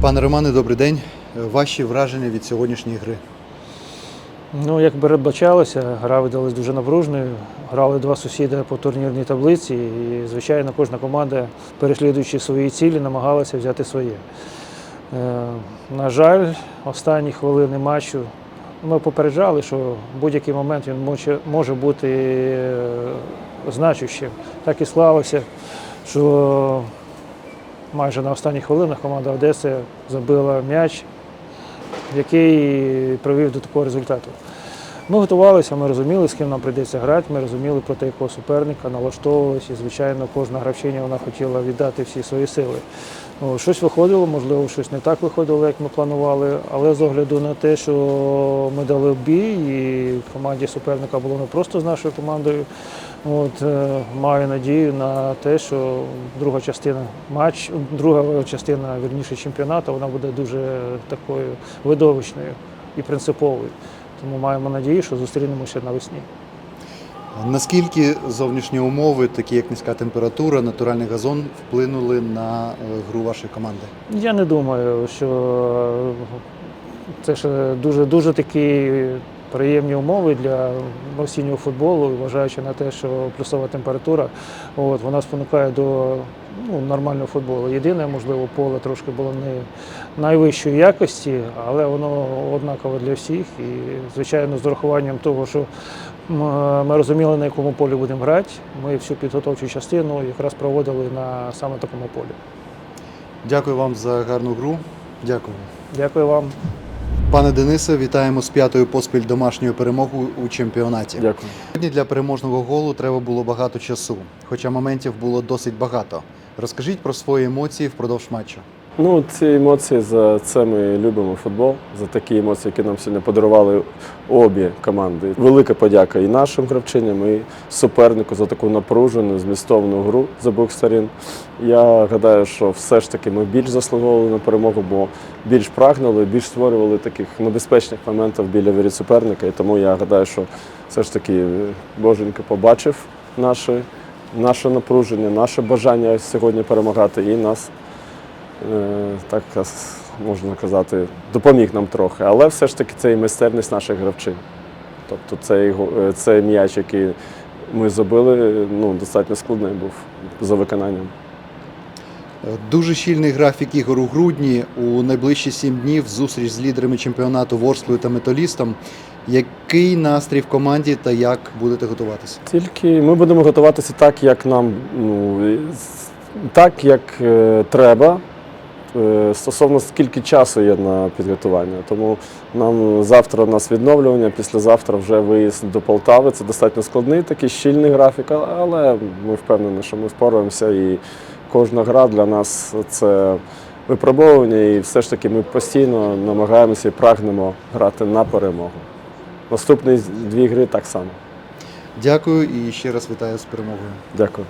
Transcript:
Пане Романе, добрий день. Ваші враження від сьогоднішньої гри? Ну, як передбачалося, гра видалась дуже напружною. Грали два сусіди по турнірній таблиці, і, звичайно, кожна команда, переслідуючи свої цілі, намагалася взяти своє. Е, на жаль, останні хвилини матчу ми попереджали, що в будь-який момент він може, бути е, значущим. Так і склалося, що майже на останніх хвилинах команда Одеси забила м'яч, який привів до такого результату. Ми готувалися, ми розуміли, з ким нам прийдеться грати, ми розуміли проти якого суперника, налаштовувалися. І, звичайно, кожна гравчиня вона хотіла віддати всі свої сили. Щось виходило, можливо, щось не так виходило, як ми планували, але з огляду на те, що ми дали бій, і в команді суперника було не просто з нашою командою. От, е, маю надію на те, що друга частина матч, друга частина вірніше чемпіонату, вона буде дуже такою видовищною і принциповою. Тому маємо надію, що зустрінемося навесні. Наскільки зовнішні умови, такі як низька температура, натуральний газон, вплинули на е, гру вашої команди? Я не думаю, що це ж дуже, дуже такі приємні умови для осіннього футболу, вважаючи на те, що плюсова температура от, вона спонукає до ну, нормального футболу. Єдине, можливо, поле трошки було не найвищої якості, але воно однакове для всіх. І, звичайно, з урахуванням того, що ми розуміли, на якому полі будемо грати, ми всю підготовчу частину якраз проводили на саме такому полі. Дякую вам за гарну гру. Дякую. Дякую вам. Пане Денисе, вітаємо з п'ятою поспіль домашньою перемогою у чемпіонаті. Дякую. Сьогодні для переможного голу треба було багато часу, хоча моментів було досить багато. Розкажіть про свої емоції впродовж матчу. Ну, ці емоції за це ми любимо футбол, за такі емоції, які нам сьогодні подарували обі команди. Велика подяка і нашим гравчиням, і супернику за таку напружену, змістовну гру з обох сторін. Я гадаю, що все ж таки ми більш заслуговували на перемогу, бо більш прагнули, більш створювали таких небезпечних моментів біля воріт суперника. І тому я гадаю, що все ж таки Боженька побачив наше, наше напруження, наше бажання сьогодні перемагати і нас так можна казати, допоміг нам трохи. Але все ж таки це і майстерність наших гравчин. Тобто цей, е, цей м'яч, який ми забили, ну, достатньо складний був за виконанням. Е, Дуже щільний графік ігор у грудні. У найближчі сім днів зустріч з лідерами чемпіонату Ворсклою та Металістом. Який настрій в команді та як будете готуватися? Тільки ми будемо готуватися так, як нам ну, так, як е, треба. Е, Стосовно скільки часу є на підготування. Тому нам завтра у нас відновлювання, післязавтра вже виїзд до Полтави. Це достатньо складний, такий щільний графік, але ми впевнені, що ми впораємося. І кожна гра для нас це випробовування, і все ж таки ми постійно намагаємося і прагнемо грати на перемогу. Наступні дві гри так само. Дякую і ще раз вітаю з перемогою. Дякую.